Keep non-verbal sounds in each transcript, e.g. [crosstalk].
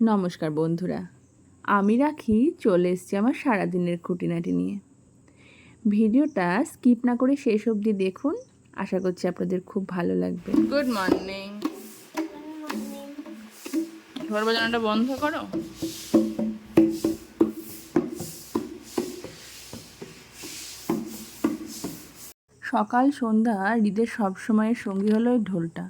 নমস্কার বন্ধুরা আমি রাখি চলে এসেছি আমার সারাদিনের খুঁটিনাটি নিয়ে। ভিডিওটা স্কিপ না করে শেষ অবধি দেখুন আশা করছি আপনাদের খুব ভালো লাগবে। গুড মর্নিং ঝড় বাজানোটা বন্ধ করো। সকাল সন্ধ্যা হৃদের সবসময়ের সঙ্গী হলো ওই ঢোলটা।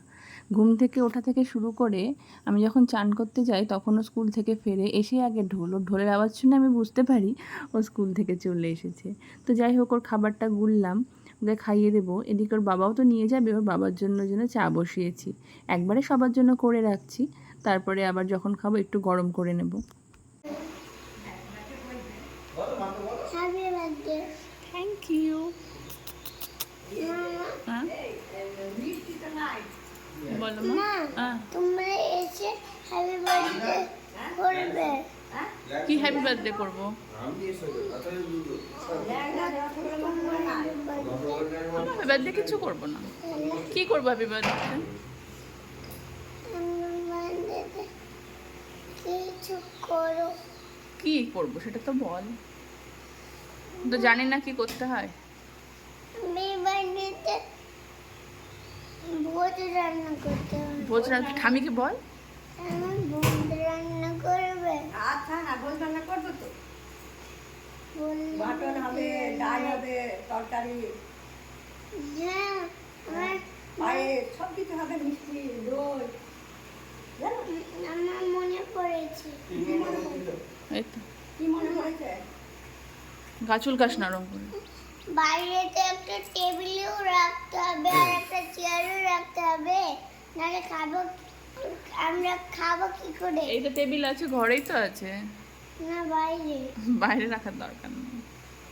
ঘুম থেকে ওঠা থেকে শুরু করে আমি যখন চান করতে যাই তখনও স্কুল থেকে ফেরে এসে আগে ঢোল। ও ঢোলের আওয়াজ শুনে আমি বুঝতে পারি ও স্কুল থেকে চলে এসেছে। তো যাই হোক, ওর খাবারটা গুললাম ওকে খাইয়ে দেবো। এদিকে ওর বাবাও তো নিয়ে যাবে, ওর বাবার জন্য যেন চা বসিয়েছি। একবারে সবার জন্য করে রাখছি, তারপরে আবার যখন খাব একটু গরম করে নেব। বলো মা। তোমরা এসে হ্যাপি বার্থডে করবে। কি হ্যাপি বার্থডে করব? হ্যাপি বার্থডে কিছু করব না। কি করব হ্যাপি বার্থডে বার্থডেতে কিছু করো। কি করব সেটা তো বল। তো জানি না কি করতে হয়। আমি ভোজ রান্না করতে হবে। ঠামিকে বল? রান্না করবে। আচ্ছা না গোল রান্না করব তো। বললে হবে ডাল হবে তরকারি। হ্যাঁ পায়েস সব কিছু হবে মিষ্টি দই। জানো? আমার মনে পড়েছে। কি মনে পড়ল এই তো। কি মনে পড়েছে? গাছুল গাছ নরম করে। বাইরেতে একটা টেবিলেও রাখতে হবে আর একটা চেয়ারও রাখতে হবে। নাহলে খাব আমরা খাব কি করে? এই তো টেবিল আছে ঘরেই তো আছে। না বাইরে। বাইরে রাখার দরকার নেই।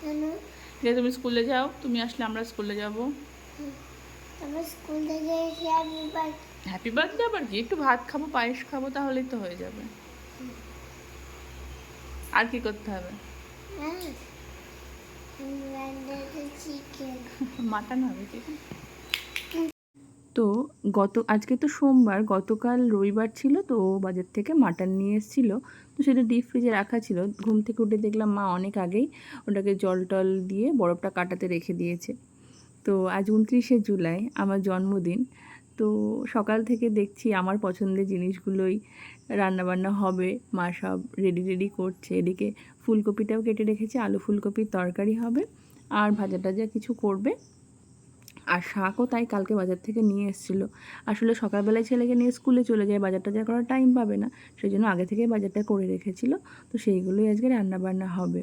কেন? তুমি স্কুলে যাও তুমি আসলে আমরা স্কুলে যাব। তারপর স্কুল থেকে এসে আমি বাড়ি হ্যাপি বার্থডে আবার কি? একটু ভাত খাব পায়েস খাব তাহলেই তো হয়ে যাবে। আর কি করতে হবে? হ্যাঁ। তো গত, আজকে তো সোমবার, গতকাল রবিবার ছিল তো ও বাজার থেকে মাটন নিয়ে এসেছিল। তো সেটা ডিপ ফ্রিজে রাখা ছিল। ঘুম থেকে উঠে দেখলাম মা অনেক আগেই ওটাকে জল টল দিয়ে বরফটা কাটাতে রেখে দিয়েছে। তো আজ উনত্রিশে জুলাই, আমার জন্মদিন। তো সকাল থেকে দেখছি আমার পছন্দের জিনিসগুলোই রান্নাবান্না হবে। মা সব রেডি রেডি করছে। এদিকে ফুলকপিটাও কেটে রেখেছি, আলু ফুলকপির তরকারি হবে, আর ভাজা টাজা কিছু করবে। আর শাকও তাই কালকে বাজার থেকে নিয়ে এসেছিল। আসলে সকালবেলায় ছেলেকে নিয়ে স্কুলে চলে যায়, বাজার টাজার করার টাইম পাবে না সেই জন্য আগে থেকে বাজারটা করে রেখেছিল। তো সেইগুলোই আজকে রান্না বান্না হবে।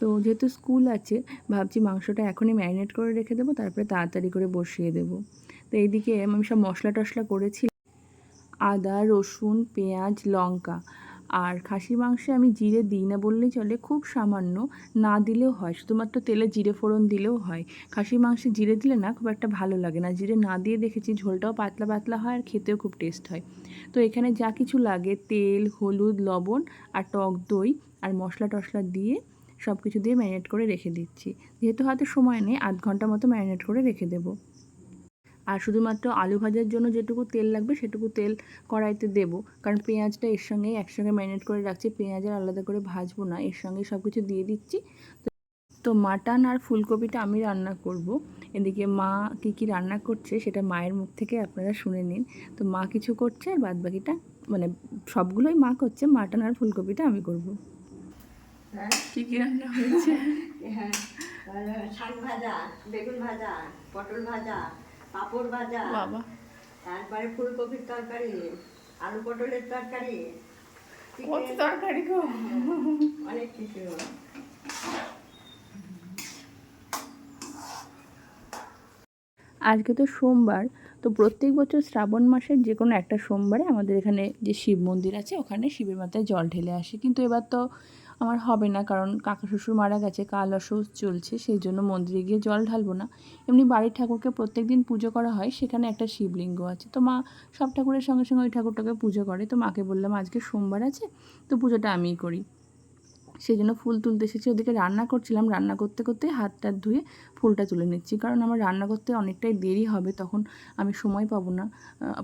তো যেহেতু স্কুল আছে, ভাবছি মাংসটা এখনই ম্যারিনেট করে রেখে দেবো, তারপরে তাড়াতাড়ি করে বসিয়ে দেবো। তো এইদিকে আমি সব মশলা টশলা করেছি। আদা, রসুন, পেঁয়াজ, লঙ্কা। আর খাসি মাংসে আমি জিরে দিই না বললেই চলে, খুব সামান্য না দিলেও হয়। শুধুমাত্র তেলে জিরে ফোড়ন দিলেও হয়। খাসি মাংসে জিরে দিলে না খুব একটা ভালো লাগে না। জিরে না দিয়ে দেখেছি ঝোলটাও পাতলা পাতলা হয় আর খেতেও খুব টেস্ট হয়। তো এখানে যা কিছু লাগে, তেল, হলুদ, লবণ আর টক দই আর মশলা টশলা দিয়ে সব কিছু দিয়ে ম্যারিনেট করে রেখে দিচ্ছি। যেহেতু হাতে সময় নেই, আধ ঘণ্টা মতো ম্যারিনেট করে রেখে দেবো। আর শুধুমাত্র আলু ভাজার জন্য যেটুকু তেল লাগবে সেটুকু তেল কড়াইতে দেবো। কারণ পেঁয়াজটা এর সঙ্গেই একসঙ্গে ম্যারিনেট করে রাখছি পেঁয়াজ আর আলাদা করে ভাজবো না এর সঙ্গে সব কিছু দিয়ে দিচ্ছি। তো- তো মাটন আর ফুলকপিটা আমি রান্না করব। এদিকে মা কী কী রান্না করছে সেটা মায়ের মুখ থেকে আপনারা শুনে নিন। তো মা কিছু করছে আর বাদ বাকিটা মানে সবগুলোই মা করছে মাটন আর ফুলকপিটা আমি করব। হ্যাঁ কী কী রান্না হয়েছে? হ্যাঁ শাক ভাজা বেগুন ভাজা পটল ভাজা পাঁপড় ভাজা বাবা। তারপরে ফুলকপির তরকারি আলু পটলের তরকারি কত তরকারি গো। অনেক কিছু। আজকে তো সোমবার তো প্রত্যেক বছর শ্রাবণ মাসের যে কোনো একটা সোমবারে আমাদের এখানে যে শিব মন্দির আছে ওখানে শিবের মাথায় জল ঢেলে আসে। কিন্তু এবার তো আমার হবে না, কারণ কাকা শ্বশুর মারা গেছে, কাল অসুখ চলছে, সেই জন্য মন্দিরে গিয়ে জল ঢালবো না। এমনি বাড়ির ঠাকুরকে প্রত্যেক দিন পুজো করা হয়, সেখানে একটা শিবলিঙ্গ আছে। তো মা সব ঠাকুরের সঙ্গে সঙ্গে ওই ঠাকুরটাকে পুজো করে। তো মাকে বললাম, আজকে সোমবার আছে, তো পুজোটা আমিই করি। সেই জন্য ফুল তুলতে এসেছি, ওদিকে রান্না করছিলাম। রান্না করতে করতে হাত টাত ধুয়ে ফুলটা তুলে নিচ্ছি, কারণ আমার রান্না করতে অনেকটাই দেরি হবে, তখন আমি সময় পাবো না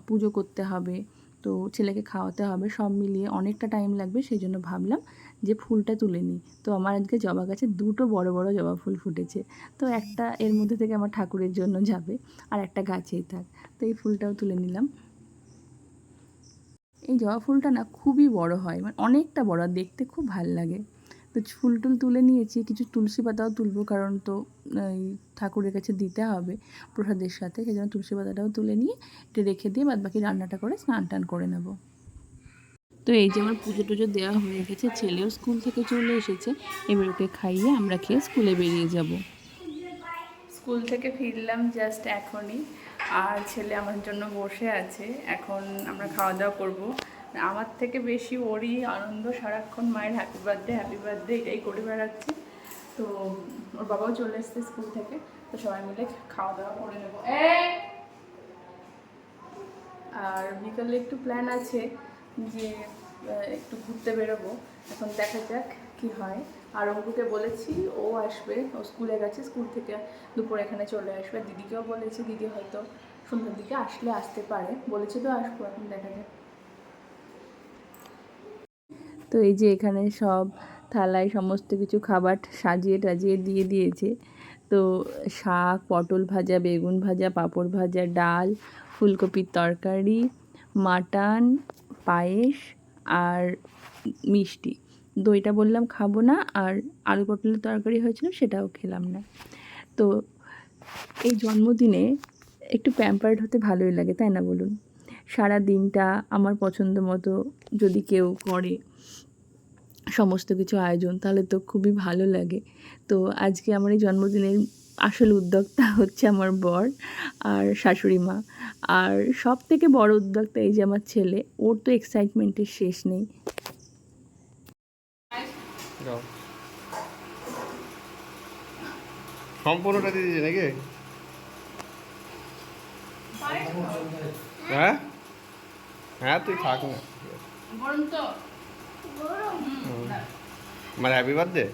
পুজো করতে হবে, তো ছেলেকে খাওয়াতে হবে, সব মিলিয়ে অনেকটা টাইম লাগবে, সেই জন্য ভাবলাম যে ফুলটা তুলে নিই তো আমার আজকে জবা গাছে দুটো বড় বড় জবা ফুল ফুটেছে। তো একটা এর মধ্যে থেকে আমার ঠাকুরের জন্য যাবে, আর একটা গাছেই থাক। তো এই ফুলটাও তুলে নিলাম। এই জবা ফুলটা না খুবই বড় হয় মানে অনেকটা বড় দেখতে খুব ভালো লাগে। তো ফুল টুল তুলে নিয়েছি, কিছু তুলসী পাতাও তুলবো, কারণ তো ঠাকুরের কাছে দিতে হবে প্রসাদের সাথে, সেই জন্য তুলসী পাতাটাও তুলে নিয়ে, এটা রেখে দিয়ে বাদ বাকি রান্নাটা করে স্নান টান করে নেব। তো এই যে আমার পুজো টুজো দেওয়া হয়ে গেছে, ছেলেও স্কুল থেকে চলে এসেছে, এবার ওকে খাইয়ে আমরা খেয়ে স্কুলে বেরিয়ে যাব। স্কুল থেকে ফিরলাম জাস্ট এখনই, আর ছেলে আমার জন্য বসে আছে, এখন আমরা খাওয়া দাওয়া করব। আমার থেকে বেশি ওরই আনন্দ সারাক্ষণ মায়ের হ্যাপি বার্থডে হ্যাপি বার্থডে এটাই করে বেড়াচ্ছে। তো ওর বাবাও চলে এসছে স্কুল থেকে, তো সবাই মিলে খাওয়া দাওয়া করে নেব। আর বিকালে একটু প্ল্যান আছে যে একটু ঘুরতে বেরোবো। এখন দেখা যাক কি হয়। আর অঙ্কুকে বলেছি, ও আসবে, ও স্কুলে গেছে, স্কুল থেকে দুপুর এখানে চলে আসবে। দিদিকেও বলেছি, দিদি হয়তো সন্ধ্যার দিকে আসলে আসতে পারে। বলেছি তো আসব, এখন দেখা যাক। তো এই যে এখানে সব থালায় সমস্ত কিছু খাবার সাজিয়ে টাজিয়ে দিয়ে দিয়েছে। তো শাক, পটল ভাজা, বেগুন ভাজা, পাঁপড় ভাজা, ডাল, ফুলকপির তরকারি, মাটন, পায়েস আর মিষ্টি। দইটা বললাম খাব না, আর আলু পটলের তরকারি হয়েছিল সেটাও খেলাম না। তো এই জন্মদিনে একটু প্যাম্পার্ড হতে ভালোই লাগে, তাই না বলুন? সারা দিনটা আমার পছন্দ মতো যদি কেউ করে সমস্ত কিছু আয়োজন, তাহলে তো খুবই ভালো লাগে। তো আজকে আমার এই জন্মদিনের আসল উদ্যোক্তা [laughs] হচ্ছে আমার বর আর শাশুড়ি মা। আর সব থেকে বড় উদ্যোক্তা এই যে আমার ছেলে ওর তো এক্সাইটমেন্টের শেষ নেই। সম্পূর্ণটা দিয়ে দিয়েছে নাকি? হ্যাঁ? হ্যাঁ তুই থাক না। গরম তো। গরম মানে হ্যাপি বার্থডে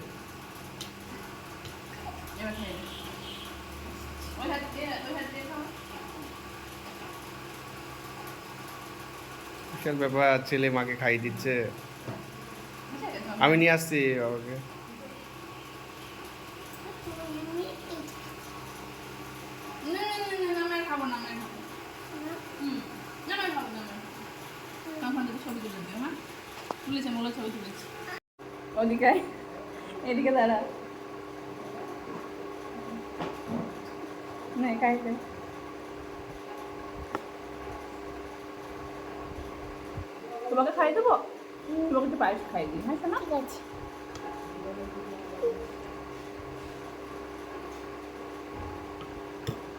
বিশাল ব্যাপার, ছেলে মাকে খাইয়ে দিচ্ছে। আমি নিয়ে আসছি বাবাকে। ওদিকে এদিকে দাঁড়া। না খাইতে তোমাকে খাই দেবো? তোমাকে একটু পায়েস খাই দিই হ্যাঁ শোনা আছে।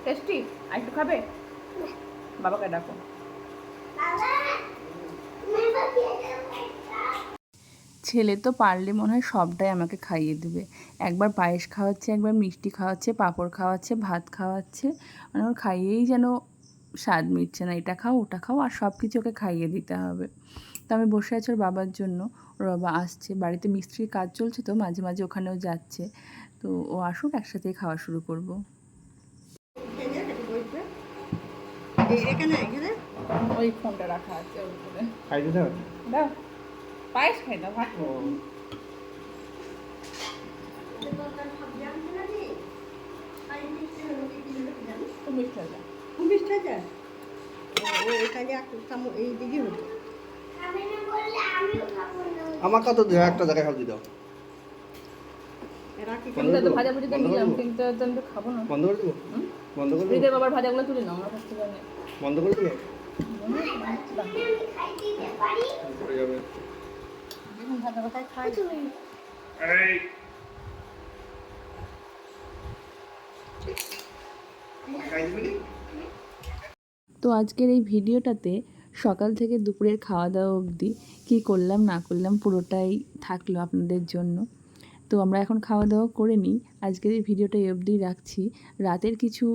টেস্টি? আর একটু খাবে? বাবাকে ডাকো। ছেলে তো পারলে মনে হয় সবটাই আমাকে খাইয়ে দেবে। একবার পায়েস খাওয়াচ্ছে একবার মিষ্টি খাওয়াচ্ছে পাঁপড় খাওয়াচ্ছে ভাত খাওয়াচ্ছে মানে ওর খাইয়েই যেন স্বাদ মিটছে না এটা খাও ওটা খাও আর সব কিছু ওকে খাইয়ে দিতে হবে। তো আমি বসে আছি ওর বাবার জন্য ওর বাবা আসছে বাড়িতে মিস্ত্রির কাজ চলছে তো মাঝে মাঝে ওখানেও যাচ্ছে। তো ও আসুক একসাথেই খাওয়া শুরু করব। ওই ফোনটা রাখা আছে ওর উপরে। খাই দিতে হবে? দাও। পায়েস খাই দাও ভাত। খুব মিষ্টি হয়ে যায় ও এখানে এই দিকে হতো খাবে না বললে আমিও খাব না আমার কত একটা জায়গায় খাব না। বন্ধ করে দেবো? হুম? বন্ধ করে দেবো? বাবার ভাজাগুলো তুলে নাও আমার কাছ থেকে। বন্ধ করে দেবো? তুমি তো আজকের এই ভিডিওটাতে সকাল থেকে দুপুরের খাওয়া দাওয়া অবধি কী করলাম, না করলাম পুরোটাই থাকল আপনাদের জন্য। তো আমরা এখন খাওয়া দাওয়া করে নিই। আজকের এই ভিডিওটা এই অবধি রাখছি। রাতের কিছু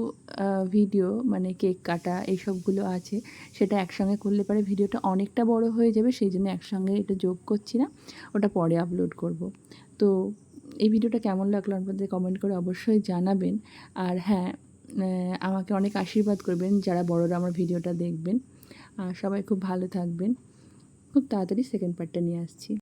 ভিডিও মানে কেক কাটা এইসবগুলো আছে, সেটা একসঙ্গে করলে পরে ভিডিওটা অনেকটা বড় হয়ে যাবে, সেই জন্য একসঙ্গে এটা যোগ করছি না, ওটা পরে আপলোড করব। তো এই ভিডিওটা কেমন লাগল আপনাদের কমেন্ট করে অবশ্যই জানাবেন। আর হ্যাঁ আমাকে অনেক আশীর্বাদ করবেন, যারা বড়রা আমার ভিডিওটা দেখবেন। সবাই খুব ভালো থাকবেন। খুব তাড়াতাড়ি সেকেন্ড পার্টটা নিয়ে আসছি।